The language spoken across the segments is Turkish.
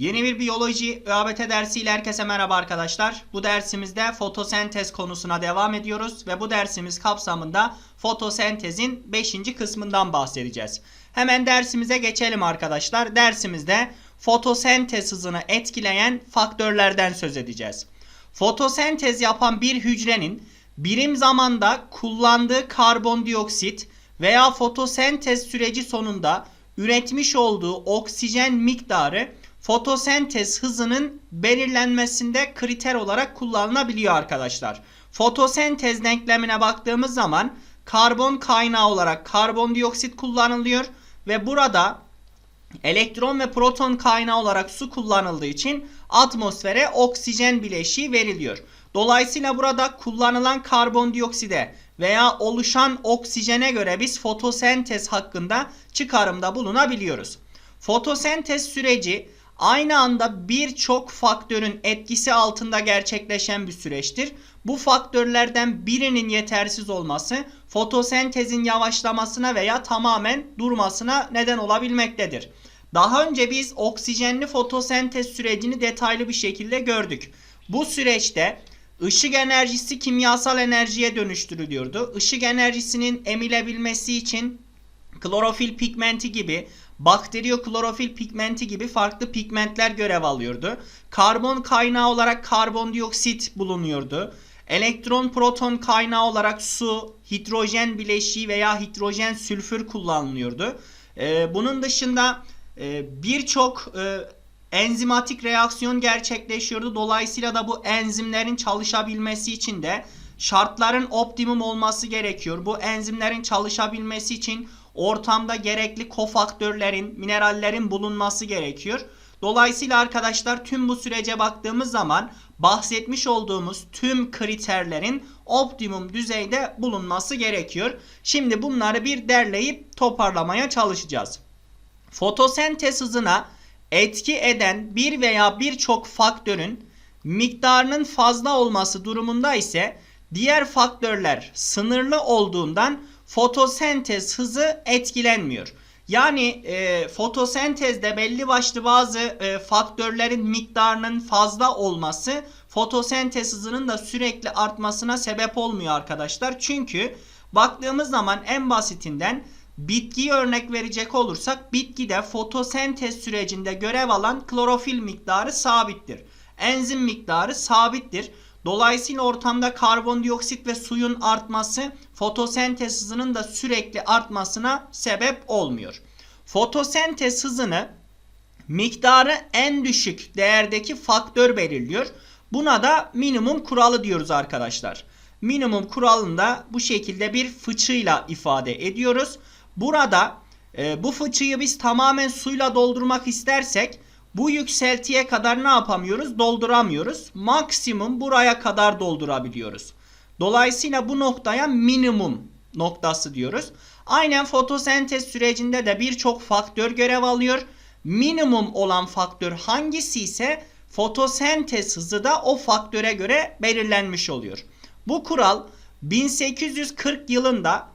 Yeni bir biyoloji ÖABT dersiyle herkese merhaba arkadaşlar. Bu dersimizde fotosentez konusuna devam ediyoruz ve bu dersimiz kapsamında fotosentezin 5. kısmından bahsedeceğiz. Hemen dersimize geçelim arkadaşlar. Dersimizde fotosentez hızını etkileyen faktörlerden söz edeceğiz. Fotosentez yapan bir hücrenin birim zamanda kullandığı karbondioksit veya fotosentez süreci sonunda üretmiş olduğu oksijen miktarı fotosentez hızının belirlenmesinde kriter olarak kullanılabiliyor arkadaşlar. Fotosentez denklemine baktığımız zaman karbon kaynağı olarak karbondioksit kullanılıyor ve burada elektron ve proton kaynağı olarak su kullanıldığı için atmosfere oksijen bileşiği veriliyor. Dolayısıyla burada kullanılan karbondiokside veya oluşan oksijene göre biz fotosentez hakkında çıkarımda bulunabiliyoruz. Fotosentez süreci aynı anda birçok faktörün etkisi altında gerçekleşen bir süreçtir. Bu faktörlerden birinin yetersiz olması fotosentezin yavaşlamasına veya tamamen durmasına neden olabilmektedir. Daha önce biz oksijenli fotosentez sürecini detaylı bir şekilde gördük. Bu süreçte ışık enerjisi kimyasal enerjiye dönüştürülüyordu. Işık enerjisinin emilebilmesi için klorofil pigmenti gibi bakteriyo klorofil pigmenti gibi farklı pigmentler görev alıyordu. Karbon kaynağı olarak karbondioksit bulunuyordu. Elektron proton kaynağı olarak su, hidrojen bileşiği veya hidrojen sülfür kullanılıyordu. Ee, bunun dışında e, birçok e, enzimatik reaksiyon gerçekleşiyordu. Dolayısıyla da bu enzimlerin çalışabilmesi için de şartların optimum olması gerekiyor. Bu enzimlerin çalışabilmesi için ortamda gerekli kofaktörlerin, minerallerin bulunması gerekiyor. Dolayısıyla arkadaşlar tüm bu sürece baktığımız zaman bahsetmiş olduğumuz tüm kriterlerin optimum düzeyde bulunması gerekiyor. Şimdi bunları bir derleyip toparlamaya çalışacağız. Fotosentez hızına etki eden bir veya birçok faktörün miktarının fazla olması durumunda ise diğer faktörler sınırlı olduğundan fotosentez hızı etkilenmiyor. Yani e, fotosentezde belli başlı bazı e, faktörlerin miktarının fazla olması fotosentez hızının da sürekli artmasına sebep olmuyor arkadaşlar. Çünkü baktığımız zaman en basitinden bitkiyi örnek verecek olursak bitkide fotosentez sürecinde görev alan klorofil miktarı sabittir. Enzim miktarı sabittir. Dolayısıyla ortamda karbondioksit ve suyun artması fotosentez hızının da sürekli artmasına sebep olmuyor. Fotosentez hızını miktarı en düşük değerdeki faktör belirliyor. Buna da minimum kuralı diyoruz arkadaşlar. Minimum kuralında bu şekilde bir fıçıyla ifade ediyoruz. Burada e, bu fıçıyı biz tamamen suyla doldurmak istersek bu yükseltiye kadar ne yapamıyoruz? Dolduramıyoruz. Maksimum buraya kadar doldurabiliyoruz. Dolayısıyla bu noktaya minimum noktası diyoruz. Aynen fotosentez sürecinde de birçok faktör görev alıyor. Minimum olan faktör hangisi ise fotosentez hızı da o faktöre göre belirlenmiş oluyor. Bu kural 1840 yılında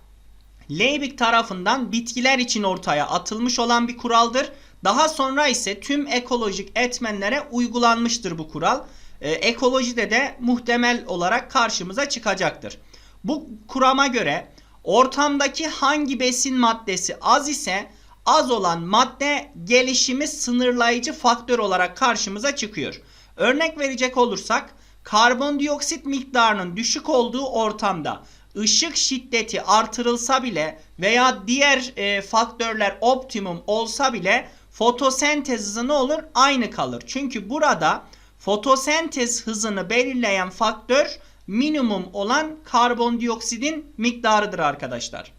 Liebig tarafından bitkiler için ortaya atılmış olan bir kuraldır. Daha sonra ise tüm ekolojik etmenlere uygulanmıştır bu kural. Ee, ekolojide de muhtemel olarak karşımıza çıkacaktır. Bu kurama göre ortamdaki hangi besin maddesi az ise az olan madde gelişimi sınırlayıcı faktör olarak karşımıza çıkıyor. Örnek verecek olursak karbondioksit miktarının düşük olduğu ortamda ışık şiddeti artırılsa bile veya diğer e, faktörler optimum olsa bile fotosentez hızı ne olur? Aynı kalır. Çünkü burada fotosentez hızını belirleyen faktör minimum olan karbondioksidin miktarıdır arkadaşlar.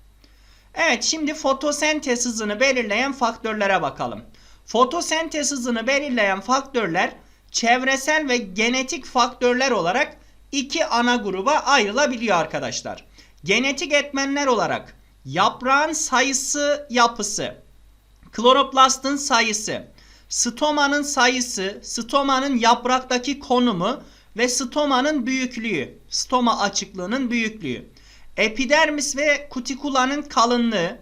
Evet şimdi fotosentez hızını belirleyen faktörlere bakalım. Fotosentez hızını belirleyen faktörler çevresel ve genetik faktörler olarak iki ana gruba ayrılabiliyor arkadaşlar. Genetik etmenler olarak yaprağın sayısı yapısı, kloroplastın sayısı, stomanın sayısı, stomanın yapraktaki konumu ve stomanın büyüklüğü, stoma açıklığının büyüklüğü, epidermis ve kutikulanın kalınlığı,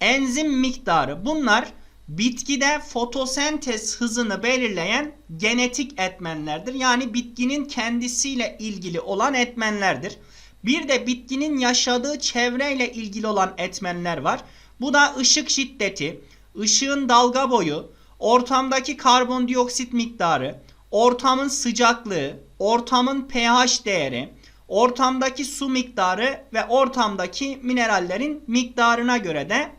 enzim miktarı bunlar bitkide fotosentez hızını belirleyen genetik etmenlerdir. Yani bitkinin kendisiyle ilgili olan etmenlerdir. Bir de bitkinin yaşadığı çevreyle ilgili olan etmenler var. Bu da ışık şiddeti, ışığın dalga boyu, ortamdaki karbondioksit miktarı, ortamın sıcaklığı, ortamın pH değeri, ortamdaki su miktarı ve ortamdaki minerallerin miktarına göre de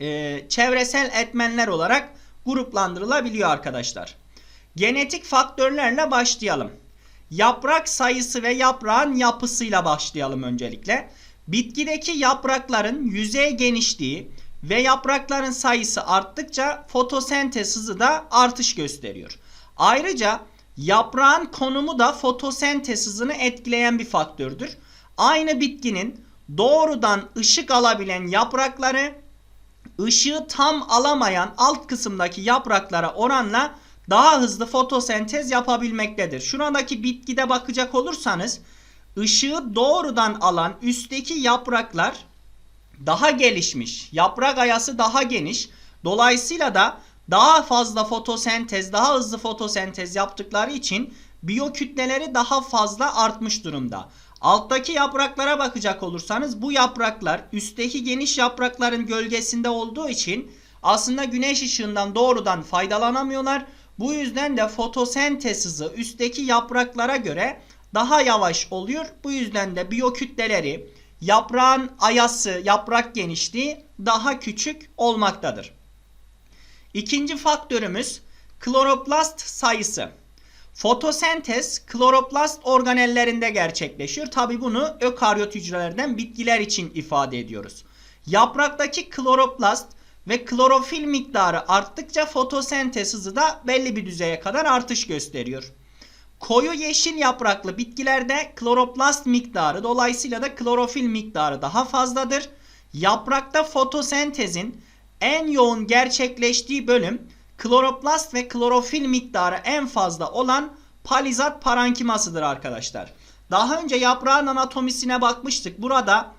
e, çevresel etmenler olarak gruplandırılabiliyor arkadaşlar. Genetik faktörlerle başlayalım. Yaprak sayısı ve yaprağın yapısıyla başlayalım öncelikle. Bitkideki yaprakların yüzey genişliği ve yaprakların sayısı arttıkça fotosentez hızı da artış gösteriyor. Ayrıca yaprağın konumu da fotosentez hızını etkileyen bir faktördür. Aynı bitkinin doğrudan ışık alabilen yaprakları ışığı tam alamayan alt kısımdaki yapraklara oranla daha hızlı fotosentez yapabilmektedir. Şuradaki bitkide bakacak olursanız ışığı doğrudan alan üstteki yapraklar daha gelişmiş. Yaprak ayası daha geniş. Dolayısıyla da daha fazla fotosentez, daha hızlı fotosentez yaptıkları için biyokütleleri daha fazla artmış durumda. Alttaki yapraklara bakacak olursanız bu yapraklar üstteki geniş yaprakların gölgesinde olduğu için aslında güneş ışığından doğrudan faydalanamıyorlar. Bu yüzden de fotosentez hızı üstteki yapraklara göre daha yavaş oluyor. Bu yüzden de biyokütleleri, yaprağın ayası, yaprak genişliği daha küçük olmaktadır. İkinci faktörümüz kloroplast sayısı. Fotosentez kloroplast organellerinde gerçekleşiyor. Tabi bunu ökaryot hücrelerden bitkiler için ifade ediyoruz. Yapraktaki kloroplast ve klorofil miktarı arttıkça fotosentez hızı da belli bir düzeye kadar artış gösteriyor. Koyu yeşil yapraklı bitkilerde kloroplast miktarı dolayısıyla da klorofil miktarı daha fazladır. Yaprakta fotosentezin en yoğun gerçekleştiği bölüm kloroplast ve klorofil miktarı en fazla olan palizat parankimasıdır arkadaşlar. Daha önce yaprağın anatomisine bakmıştık. Burada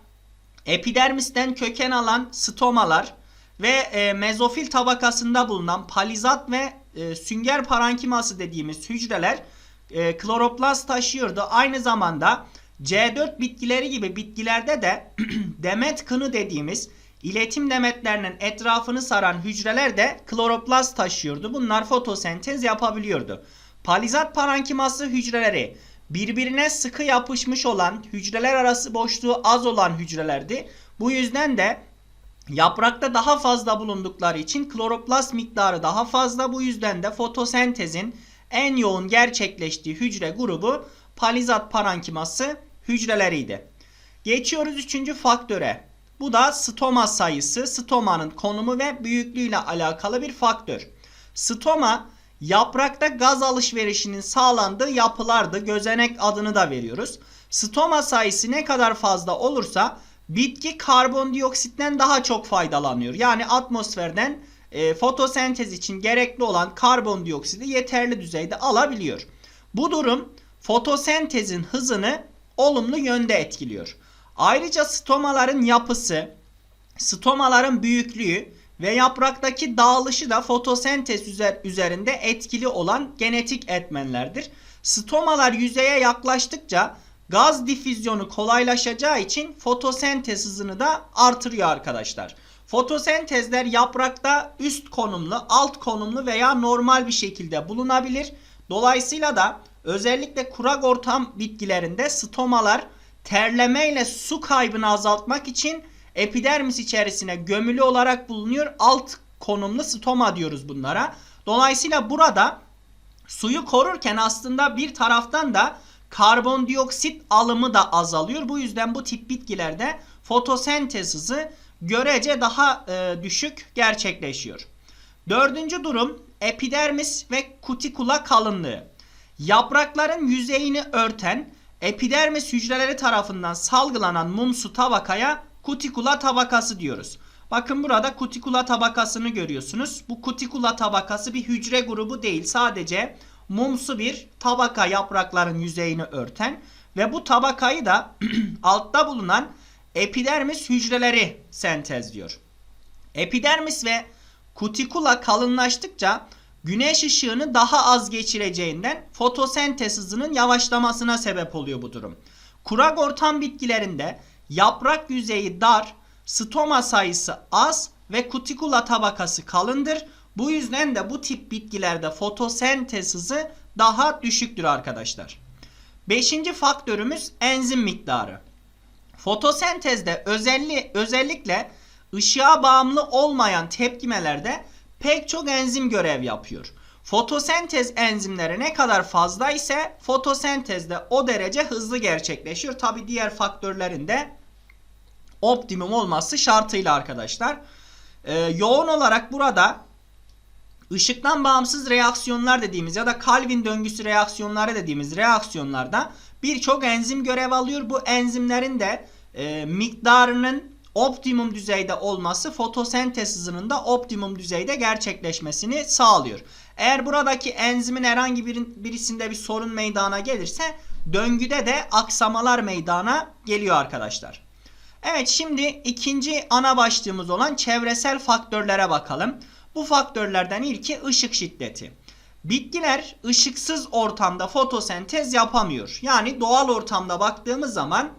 epidermisten köken alan stomalar ve e, mezofil tabakasında bulunan palizat ve e, sünger parankiması dediğimiz hücreler e, kloroplast taşıyordu. Aynı zamanda C4 bitkileri gibi bitkilerde de demet kını dediğimiz iletim demetlerinin etrafını saran hücreler de kloroplast taşıyordu. Bunlar fotosentez yapabiliyordu. Palizat parankiması hücreleri birbirine sıkı yapışmış olan hücreler arası boşluğu az olan hücrelerdi. Bu yüzden de yaprakta daha fazla bulundukları için kloroplast miktarı daha fazla. Bu yüzden de fotosentezin en yoğun gerçekleştiği hücre grubu palizat parankiması hücreleriydi. Geçiyoruz üçüncü faktöre. Bu da stoma sayısı, stomanın konumu ve büyüklüğüyle alakalı bir faktör. Stoma yaprakta gaz alışverişinin sağlandığı yapılardı. Gözenek adını da veriyoruz. Stoma sayısı ne kadar fazla olursa bitki karbondioksitten daha çok faydalanıyor. Yani atmosferden e, fotosentez için gerekli olan karbondioksidi yeterli düzeyde alabiliyor. Bu durum fotosentezin hızını olumlu yönde etkiliyor. Ayrıca stomaların yapısı, stomaların büyüklüğü ve yapraktaki dağılışı da fotosentez üzerinde etkili olan genetik etmenlerdir. Stomalar yüzeye yaklaştıkça gaz difüzyonu kolaylaşacağı için fotosentez hızını da artırıyor arkadaşlar. Fotosentezler yaprakta üst konumlu, alt konumlu veya normal bir şekilde bulunabilir. Dolayısıyla da özellikle kurak ortam bitkilerinde stomalar terleme ile su kaybını azaltmak için epidermis içerisine gömülü olarak bulunuyor. Alt konumlu stoma diyoruz bunlara. Dolayısıyla burada suyu korurken aslında bir taraftan da karbondioksit alımı da azalıyor. Bu yüzden bu tip bitkilerde fotosentez hızı görece daha e, düşük gerçekleşiyor. Dördüncü durum epidermis ve kutikula kalınlığı. Yaprakların yüzeyini örten epidermis hücreleri tarafından salgılanan mumsu tabakaya kutikula tabakası diyoruz. Bakın burada kutikula tabakasını görüyorsunuz. Bu kutikula tabakası bir hücre grubu değil. Sadece mumsu bir tabaka yaprakların yüzeyini örten ve bu tabakayı da altta bulunan epidermis hücreleri sentezliyor. Epidermis ve kutikula kalınlaştıkça güneş ışığını daha az geçireceğinden fotosentez hızının yavaşlamasına sebep oluyor bu durum. Kurak ortam bitkilerinde yaprak yüzeyi dar, stoma sayısı az ve kutikula tabakası kalındır. Bu yüzden de bu tip bitkilerde fotosentez hızı daha düşüktür arkadaşlar. Beşinci faktörümüz enzim miktarı. Fotosentezde özelli, özellikle ışığa bağımlı olmayan tepkimelerde pek çok enzim görev yapıyor. Fotosentez enzimleri ne kadar fazla ise fotosentezde o derece hızlı gerçekleşiyor. Tabi diğer faktörlerin de optimum olması şartıyla arkadaşlar. Ee, yoğun olarak burada ışıktan bağımsız reaksiyonlar dediğimiz ya da Calvin döngüsü reaksiyonları dediğimiz reaksiyonlarda birçok enzim görev alıyor. Bu enzimlerin de e, miktarının optimum düzeyde olması fotosentez hızının da optimum düzeyde gerçekleşmesini sağlıyor. Eğer buradaki enzimin herhangi bir, birisinde bir sorun meydana gelirse döngüde de aksamalar meydana geliyor arkadaşlar. Evet şimdi ikinci ana başlığımız olan çevresel faktörlere bakalım. Bu faktörlerden ilki ışık şiddeti. Bitkiler ışıksız ortamda fotosentez yapamıyor. Yani doğal ortamda baktığımız zaman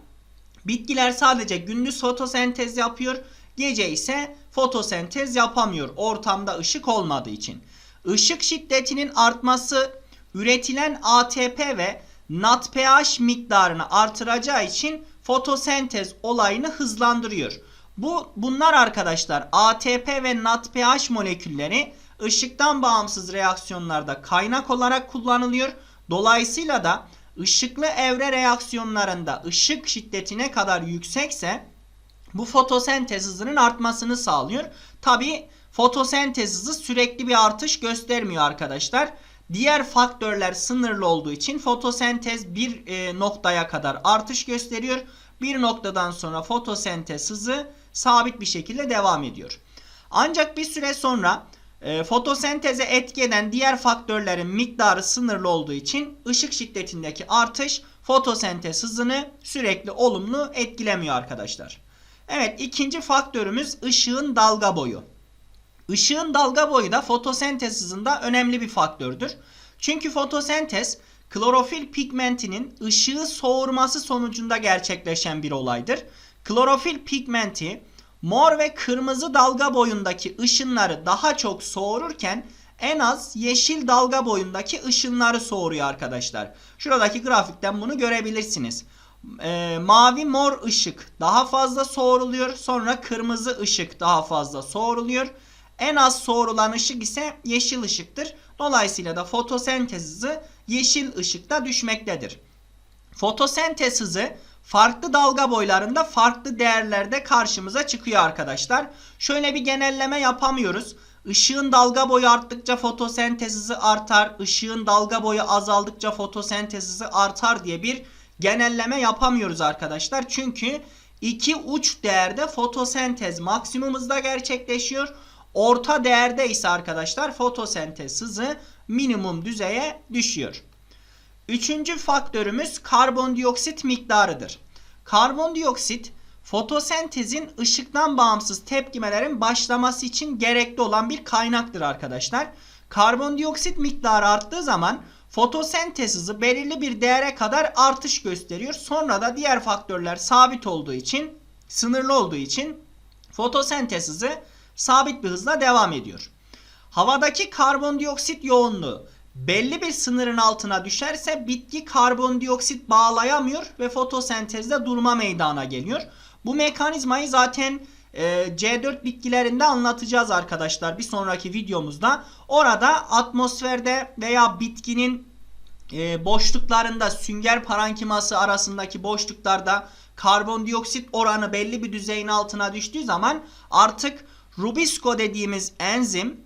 bitkiler sadece gündüz fotosentez yapıyor, gece ise fotosentez yapamıyor ortamda ışık olmadığı için. Işık şiddetinin artması üretilen ATP ve NADPH miktarını artıracağı için fotosentez olayını hızlandırıyor. Bu bunlar arkadaşlar ATP ve NADPH molekülleri ışıktan bağımsız reaksiyonlarda kaynak olarak kullanılıyor. Dolayısıyla da ışıklı evre reaksiyonlarında ışık şiddeti ne kadar yüksekse bu fotosentez hızının artmasını sağlıyor. Tabi fotosentez hızı sürekli bir artış göstermiyor arkadaşlar. Diğer faktörler sınırlı olduğu için fotosentez bir e, noktaya kadar artış gösteriyor. Bir noktadan sonra fotosentez hızı sabit bir şekilde devam ediyor. Ancak bir süre sonra e, fotosenteze etki eden diğer faktörlerin miktarı sınırlı olduğu için ışık şiddetindeki artış fotosentez hızını sürekli olumlu etkilemiyor arkadaşlar. Evet ikinci faktörümüz ışığın dalga boyu. Işığın dalga boyu da fotosentez hızında önemli bir faktördür. Çünkü fotosentez klorofil pigmentinin ışığı soğurması sonucunda gerçekleşen bir olaydır. Klorofil pigmenti mor ve kırmızı dalga boyundaki ışınları daha çok soğururken en az yeşil dalga boyundaki ışınları soğuruyor arkadaşlar. Şuradaki grafikten bunu görebilirsiniz. Ee, mavi mor ışık daha fazla soğuruluyor. Sonra kırmızı ışık daha fazla soğuruluyor. En az soğurulan ışık ise yeşil ışıktır. Dolayısıyla da fotosentez hızı yeşil ışıkta düşmektedir. Fotosentez hızı farklı dalga boylarında farklı değerlerde karşımıza çıkıyor arkadaşlar. Şöyle bir genelleme yapamıyoruz. Işığın dalga boyu arttıkça fotosentez hızı artar, ışığın dalga boyu azaldıkça fotosentez hızı artar diye bir genelleme yapamıyoruz arkadaşlar. Çünkü iki uç değerde fotosentez maksimum hızda gerçekleşiyor. Orta değerde ise arkadaşlar fotosentez hızı minimum düzeye düşüyor. Üçüncü faktörümüz karbondioksit miktarıdır. Karbondioksit fotosentezin ışıktan bağımsız tepkimelerin başlaması için gerekli olan bir kaynaktır arkadaşlar. Karbondioksit miktarı arttığı zaman fotosentez hızı belirli bir değere kadar artış gösteriyor. Sonra da diğer faktörler sabit olduğu için, sınırlı olduğu için fotosentez hızı sabit bir hızla devam ediyor. Havadaki karbondioksit yoğunluğu belli bir sınırın altına düşerse bitki karbondioksit bağlayamıyor ve fotosentezde durma meydana geliyor. Bu mekanizmayı zaten e, C4 bitkilerinde anlatacağız arkadaşlar bir sonraki videomuzda. Orada atmosferde veya bitkinin e, boşluklarında sünger parankiması arasındaki boşluklarda karbondioksit oranı belli bir düzeyin altına düştüğü zaman artık Rubisco dediğimiz enzim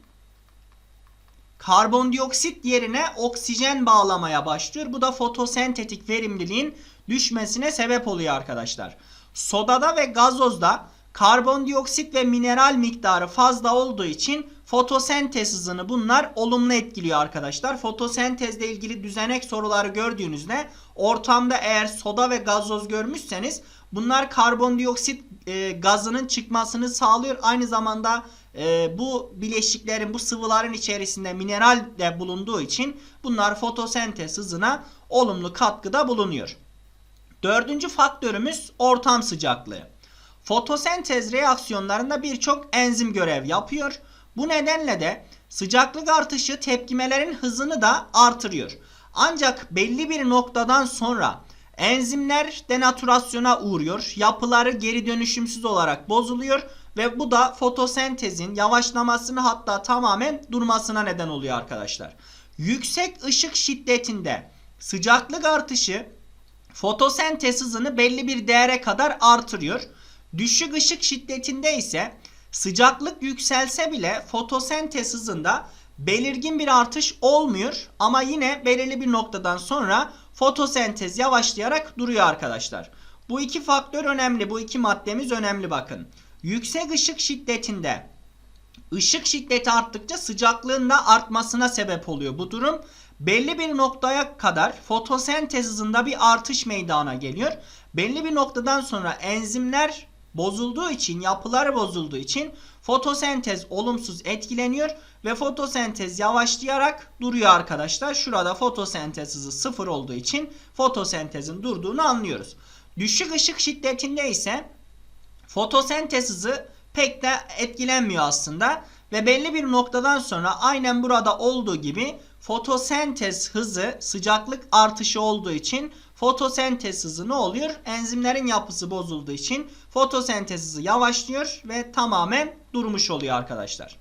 karbondioksit yerine oksijen bağlamaya başlıyor. Bu da fotosentetik verimliliğin düşmesine sebep oluyor arkadaşlar. Sodada ve gazozda karbondioksit ve mineral miktarı fazla olduğu için fotosentez hızını bunlar olumlu etkiliyor arkadaşlar. Fotosentezle ilgili düzenek soruları gördüğünüzde ortamda eğer soda ve gazoz görmüşseniz bunlar karbondioksit e, gazının çıkmasını sağlıyor. Aynı zamanda e, bu bileşiklerin bu sıvıların içerisinde mineral de bulunduğu için bunlar fotosentez hızına olumlu katkıda bulunuyor. Dördüncü faktörümüz ortam sıcaklığı. Fotosentez reaksiyonlarında birçok enzim görev yapıyor. Bu nedenle de sıcaklık artışı tepkimelerin hızını da artırıyor. Ancak belli bir noktadan sonra enzimler denatürasyona uğruyor. Yapıları geri dönüşümsüz olarak bozuluyor ve bu da fotosentezin yavaşlamasını hatta tamamen durmasına neden oluyor arkadaşlar. Yüksek ışık şiddetinde sıcaklık artışı fotosentez hızını belli bir değere kadar artırıyor. Düşük ışık şiddetinde ise sıcaklık yükselse bile fotosentez hızında belirgin bir artış olmuyor ama yine belirli bir noktadan sonra fotosentez yavaşlayarak duruyor arkadaşlar. Bu iki faktör önemli. Bu iki maddemiz önemli bakın. Yüksek ışık şiddetinde ışık şiddeti arttıkça sıcaklığın da artmasına sebep oluyor. Bu durum belli bir noktaya kadar fotosentez hızında bir artış meydana geliyor. Belli bir noktadan sonra enzimler bozulduğu için, yapıları bozulduğu için fotosentez olumsuz etkileniyor ve fotosentez yavaşlayarak duruyor arkadaşlar. Şurada fotosentez hızı sıfır olduğu için fotosentezin durduğunu anlıyoruz. Düşük ışık şiddetinde ise fotosentez hızı pek de etkilenmiyor aslında ve belli bir noktadan sonra aynen burada olduğu gibi fotosentez hızı sıcaklık artışı olduğu için fotosentez hızı ne oluyor? Enzimlerin yapısı bozulduğu için fotosentez hızı yavaşlıyor ve tamamen durmuş oluyor arkadaşlar.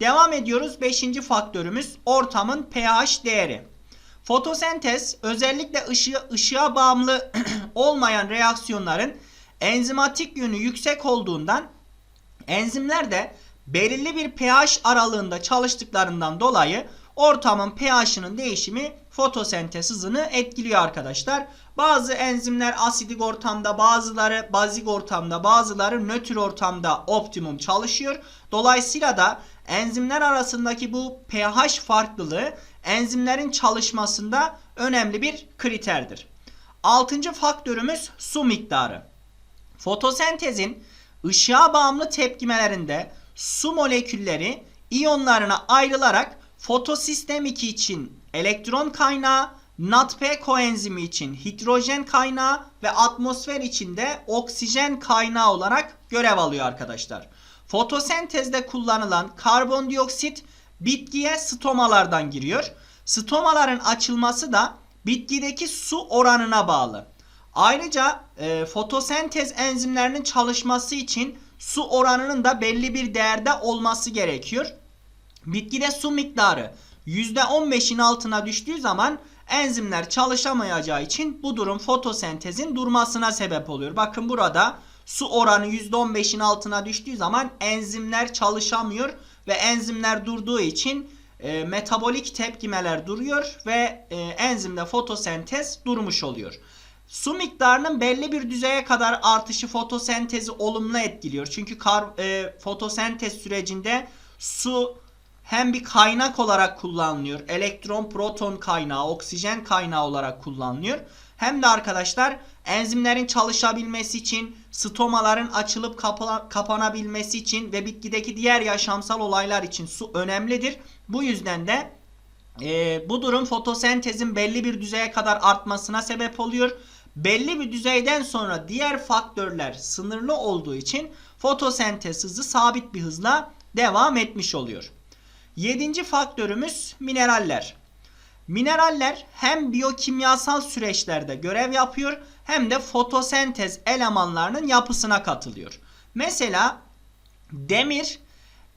Devam ediyoruz. Beşinci faktörümüz ortamın pH değeri. Fotosentez özellikle ışığa bağımlı olmayan reaksiyonların enzimatik yönü yüksek olduğundan enzimler de belirli bir pH aralığında çalıştıklarından dolayı ortamın pH'ının değişimi fotosentez hızını etkiliyor arkadaşlar. Bazı enzimler asidik ortamda, bazıları bazik ortamda, bazıları nötr ortamda optimum çalışıyor. Dolayısıyla da enzimler arasındaki bu pH farklılığı enzimlerin çalışmasında önemli bir kriterdir. Altıncı faktörümüz su miktarı. Fotosentezin ışığa bağımlı tepkimelerinde su molekülleri iyonlarına ayrılarak fotosistem 2 için elektron kaynağı, NADP koenzimi için hidrojen kaynağı ve atmosfer için de oksijen kaynağı olarak görev alıyor arkadaşlar. Fotosentezde kullanılan karbondioksit bitkiye stomalardan giriyor. Stomaların açılması da bitkideki su oranına bağlı. Ayrıca e, fotosentez enzimlerinin çalışması için su oranının da belli bir değerde olması gerekiyor. Bitkide su miktarı %15'in altına düştüğü zaman enzimler çalışamayacağı için bu durum fotosentezin durmasına sebep oluyor. Bakın burada su oranı %15'in altına düştüğü zaman enzimler çalışamıyor ve enzimler durduğu için e, metabolik tepkimeler duruyor ve e, enzimde fotosentez durmuş oluyor. Su miktarının belli bir düzeye kadar artışı fotosentezi olumlu etkiliyor. Çünkü kar, e, fotosentez sürecinde su hem bir kaynak olarak kullanılıyor. Elektron, proton kaynağı, oksijen kaynağı olarak kullanılıyor. Hem de arkadaşlar enzimlerin çalışabilmesi için, stomaların açılıp kapa kapanabilmesi için ve bitkideki diğer yaşamsal olaylar için su önemlidir. Bu yüzden de e, bu durum fotosentezin belli bir düzeye kadar artmasına sebep oluyor. Belli bir düzeyden sonra diğer faktörler sınırlı olduğu için fotosentez hızı sabit bir hızla devam etmiş oluyor. Yedinci faktörümüz mineraller. Mineraller hem biyokimyasal süreçlerde görev yapıyor hem de fotosentez elemanlarının yapısına katılıyor. Mesela demir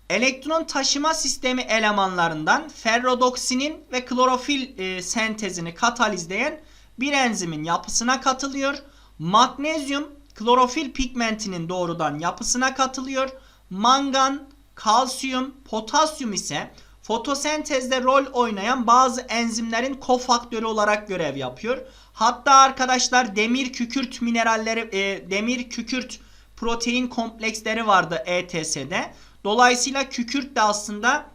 elektron taşıma sistemi elemanlarından ferrodoksinin ve klorofil e, sentezini katalizleyen bir enzimin yapısına katılıyor. Magnezyum klorofil pigmentinin doğrudan yapısına katılıyor. Mangan, kalsiyum, potasyum ise fotosentezde rol oynayan bazı enzimlerin kofaktörü olarak görev yapıyor. Hatta arkadaşlar demir kükürt mineralleri, e, demir kükürt protein kompleksleri vardı ETS'de. Dolayısıyla kükürt de aslında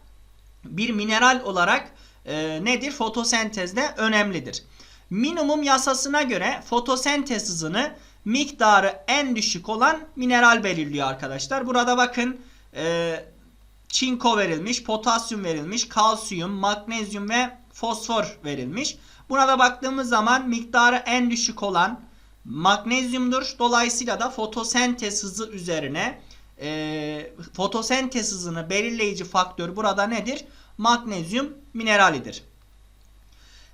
bir mineral olarak e, nedir? Fotosentezde önemlidir. Minimum yasasına göre fotosentez hızını miktarı en düşük olan mineral belirliyor arkadaşlar. Burada bakın e, çinko verilmiş, potasyum verilmiş, kalsiyum, magnezyum ve fosfor verilmiş. Buna da baktığımız zaman miktarı en düşük olan magnezyumdur. Dolayısıyla da fotosentez hızı üzerine e, fotosentez hızını belirleyici faktör burada nedir? Magnezyum mineralidir.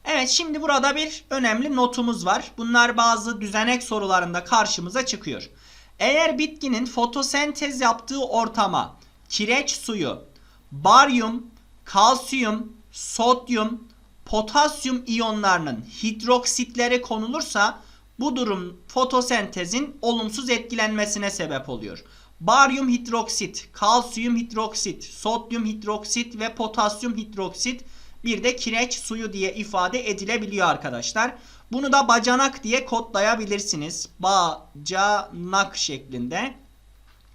Evet şimdi burada bir önemli notumuz var. Bunlar bazı düzenek sorularında karşımıza çıkıyor. Eğer bitkinin fotosentez yaptığı ortama kireç suyu, baryum, kalsiyum, sodyum, potasyum iyonlarının hidroksitleri konulursa bu durum fotosentezin olumsuz etkilenmesine sebep oluyor. Baryum hidroksit, kalsiyum hidroksit, sodyum hidroksit ve potasyum hidroksit bir de kireç suyu diye ifade edilebiliyor arkadaşlar. Bunu da bacanak diye kodlayabilirsiniz. Bacanak şeklinde.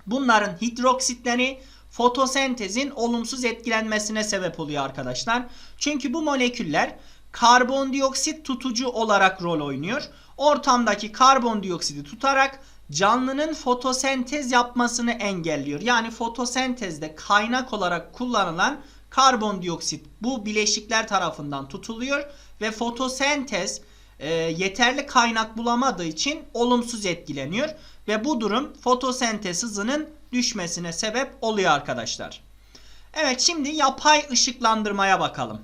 Bunların hidroksitleri fotosentezin olumsuz etkilenmesine sebep oluyor arkadaşlar. Çünkü bu moleküller karbondioksit tutucu olarak rol oynuyor. Ortamdaki karbondioksiti tutarak canlının fotosentez yapmasını engelliyor. Yani fotosentezde kaynak olarak kullanılan karbondioksit bu bileşikler tarafından tutuluyor ve fotosentez e, yeterli kaynak bulamadığı için olumsuz etkileniyor ve bu durum fotosentez hızının düşmesine sebep oluyor arkadaşlar. Evet şimdi yapay ışıklandırmaya bakalım.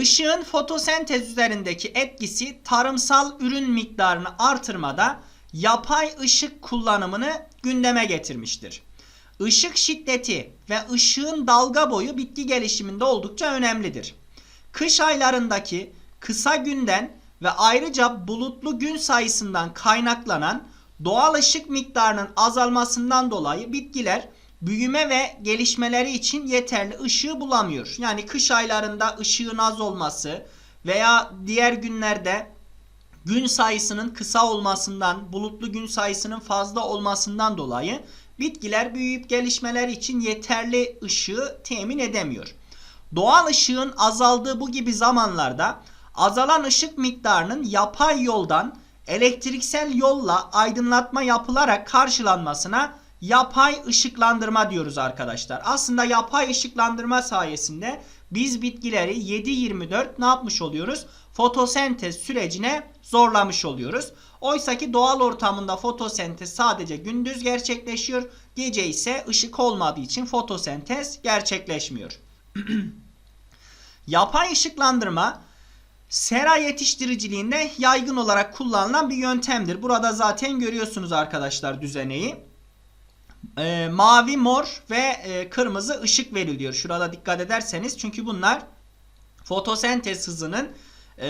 Işığın fotosentez üzerindeki etkisi tarımsal ürün miktarını artırmada yapay ışık kullanımını gündeme getirmiştir. Işık şiddeti ve ışığın dalga boyu bitki gelişiminde oldukça önemlidir. Kış aylarındaki kısa günden ve ayrıca bulutlu gün sayısından kaynaklanan doğal ışık miktarının azalmasından dolayı bitkiler büyüme ve gelişmeleri için yeterli ışığı bulamıyor. Yani kış aylarında ışığın az olması veya diğer günlerde gün sayısının kısa olmasından, bulutlu gün sayısının fazla olmasından dolayı bitkiler büyüyüp gelişmeleri için yeterli ışığı temin edemiyor. Doğal ışığın azaldığı bu gibi zamanlarda azalan ışık miktarının yapay yoldan elektriksel yolla aydınlatma yapılarak karşılanmasına yapay ışıklandırma diyoruz arkadaşlar. Aslında yapay ışıklandırma sayesinde biz bitkileri 7-24 ne yapmış oluyoruz? Fotosentez sürecine zorlamış oluyoruz. Oysa ki doğal ortamında fotosentez sadece gündüz gerçekleşiyor. Gece ise ışık olmadığı için fotosentez gerçekleşmiyor. Yapay ışıklandırma sera yetiştiriciliğinde yaygın olarak kullanılan bir yöntemdir. Burada zaten görüyorsunuz arkadaşlar düzeneyi. Ee, mavi, mor ve e, kırmızı ışık veriliyor. Şurada dikkat ederseniz çünkü bunlar fotosentez hızının e,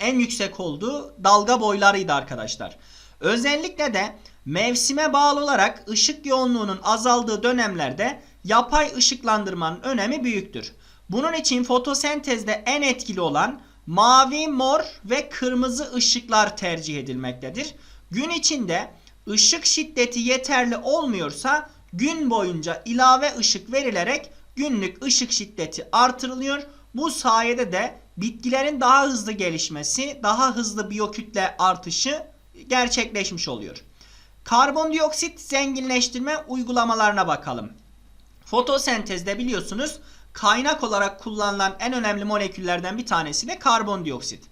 en yüksek olduğu dalga boylarıydı arkadaşlar. Özellikle de mevsime bağlı olarak ışık yoğunluğunun azaldığı dönemlerde yapay ışıklandırmanın önemi büyüktür. Bunun için fotosentezde en etkili olan mavi, mor ve kırmızı ışıklar tercih edilmektedir. Gün içinde ışık şiddeti yeterli olmuyorsa gün boyunca ilave ışık verilerek günlük ışık şiddeti artırılıyor. Bu sayede de bitkilerin daha hızlı gelişmesi, daha hızlı biyokütle artışı gerçekleşmiş oluyor. Karbondioksit zenginleştirme uygulamalarına bakalım. Fotosentezde biliyorsunuz kaynak olarak kullanılan en önemli moleküllerden bir tanesi de karbondioksit.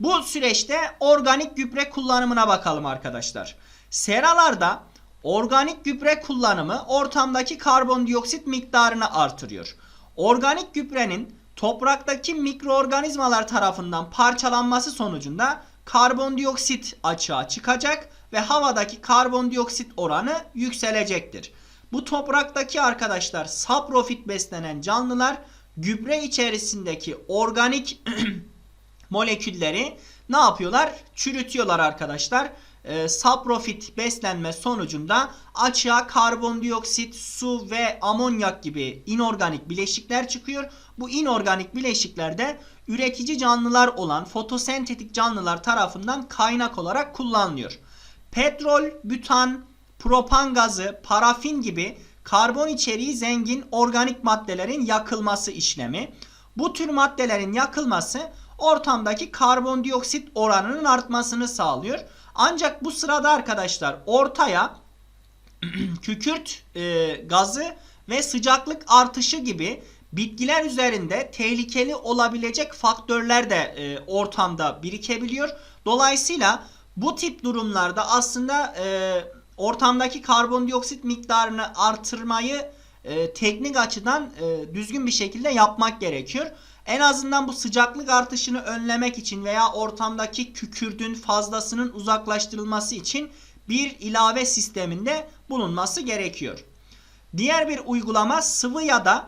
Bu süreçte organik gübre kullanımına bakalım arkadaşlar. Seralarda organik gübre kullanımı ortamdaki karbondioksit miktarını artırıyor. Organik gübrenin topraktaki mikroorganizmalar tarafından parçalanması sonucunda karbondioksit açığa çıkacak ve havadaki karbondioksit oranı yükselecektir. Bu topraktaki arkadaşlar saprofit beslenen canlılar gübre içerisindeki organik molekülleri ne yapıyorlar? Çürütüyorlar arkadaşlar. E, saprofit beslenme sonucunda açığa karbondioksit, su ve amonyak gibi inorganik bileşikler çıkıyor. Bu inorganik bileşikler üretici canlılar olan fotosentetik canlılar tarafından kaynak olarak kullanılıyor. Petrol, bütan, propan gazı, parafin gibi karbon içeriği zengin organik maddelerin yakılması işlemi. Bu tür maddelerin yakılması ortamdaki karbondioksit oranının artmasını sağlıyor. Ancak bu sırada arkadaşlar ortaya kükürt e, gazı ve sıcaklık artışı gibi bitkiler üzerinde tehlikeli olabilecek faktörler de e, ortamda birikebiliyor. Dolayısıyla bu tip durumlarda aslında e, ortamdaki karbondioksit miktarını artırmayı e, teknik açıdan e, düzgün bir şekilde yapmak gerekiyor. En azından bu sıcaklık artışını önlemek için veya ortamdaki kükürdün fazlasının uzaklaştırılması için bir ilave sisteminde bulunması gerekiyor. Diğer bir uygulama sıvı ya da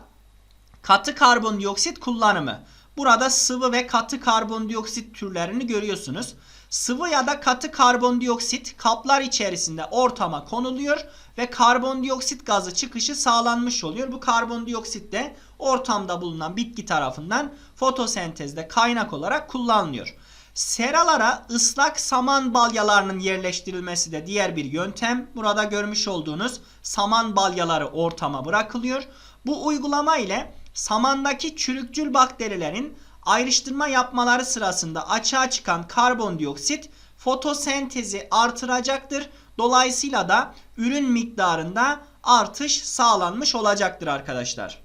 katı karbondioksit kullanımı. Burada sıvı ve katı karbondioksit türlerini görüyorsunuz. Sıvı ya da katı karbondioksit kaplar içerisinde ortama konuluyor ve karbondioksit gazı çıkışı sağlanmış oluyor. Bu karbondioksit de ortamda bulunan bitki tarafından fotosentezde kaynak olarak kullanılıyor. Seralara ıslak saman balyalarının yerleştirilmesi de diğer bir yöntem. Burada görmüş olduğunuz saman balyaları ortama bırakılıyor. Bu uygulama ile samandaki çürükçül bakterilerin ayrıştırma yapmaları sırasında açığa çıkan karbondioksit fotosentezi artıracaktır. Dolayısıyla da ürün miktarında artış sağlanmış olacaktır arkadaşlar.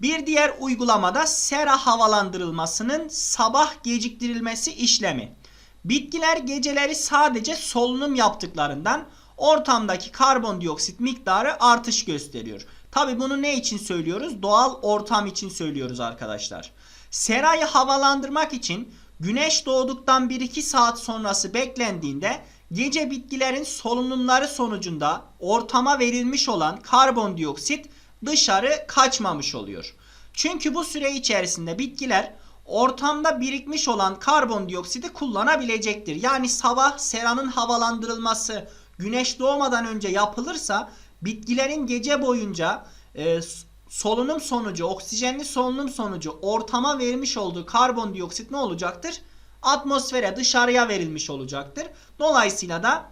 Bir diğer uygulamada sera havalandırılmasının sabah geciktirilmesi işlemi. Bitkiler geceleri sadece solunum yaptıklarından ortamdaki karbondioksit miktarı artış gösteriyor. Tabi bunu ne için söylüyoruz? Doğal ortam için söylüyoruz arkadaşlar. Serayı havalandırmak için güneş doğduktan 1-2 saat sonrası beklendiğinde gece bitkilerin solunumları sonucunda ortama verilmiş olan karbondioksit dışarı kaçmamış oluyor. Çünkü bu süre içerisinde bitkiler ortamda birikmiş olan karbondioksidi kullanabilecektir. Yani sabah seranın havalandırılması güneş doğmadan önce yapılırsa bitkilerin gece boyunca e, solunum sonucu, oksijenli solunum sonucu ortama vermiş olduğu karbondioksit ne olacaktır? Atmosfere, dışarıya verilmiş olacaktır. Dolayısıyla da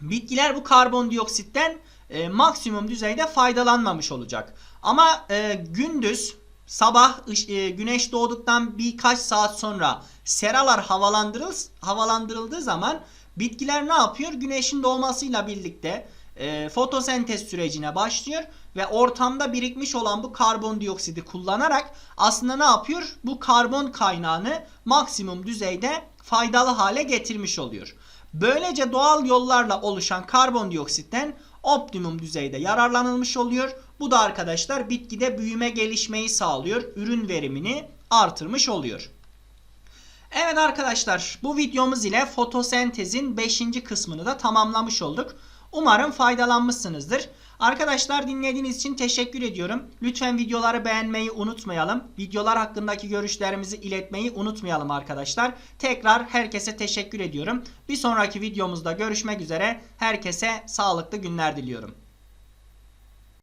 bitkiler bu karbondioksitten e, maksimum düzeyde faydalanmamış olacak. Ama e, gündüz sabah e, güneş doğduktan birkaç saat sonra seralar havalandırıl, havalandırıldığı zaman bitkiler ne yapıyor? Güneşin doğmasıyla birlikte e, fotosentez sürecine başlıyor ve ortamda birikmiş olan bu karbondioksidi kullanarak aslında ne yapıyor? Bu karbon kaynağını maksimum düzeyde faydalı hale getirmiş oluyor. Böylece doğal yollarla oluşan karbondioksitten optimum düzeyde yararlanılmış oluyor. Bu da arkadaşlar bitkide büyüme gelişmeyi sağlıyor. Ürün verimini artırmış oluyor. Evet arkadaşlar bu videomuz ile fotosentezin 5. kısmını da tamamlamış olduk. Umarım faydalanmışsınızdır. Arkadaşlar dinlediğiniz için teşekkür ediyorum. Lütfen videoları beğenmeyi unutmayalım. Videolar hakkındaki görüşlerimizi iletmeyi unutmayalım arkadaşlar. Tekrar herkese teşekkür ediyorum. Bir sonraki videomuzda görüşmek üzere. Herkese sağlıklı günler diliyorum.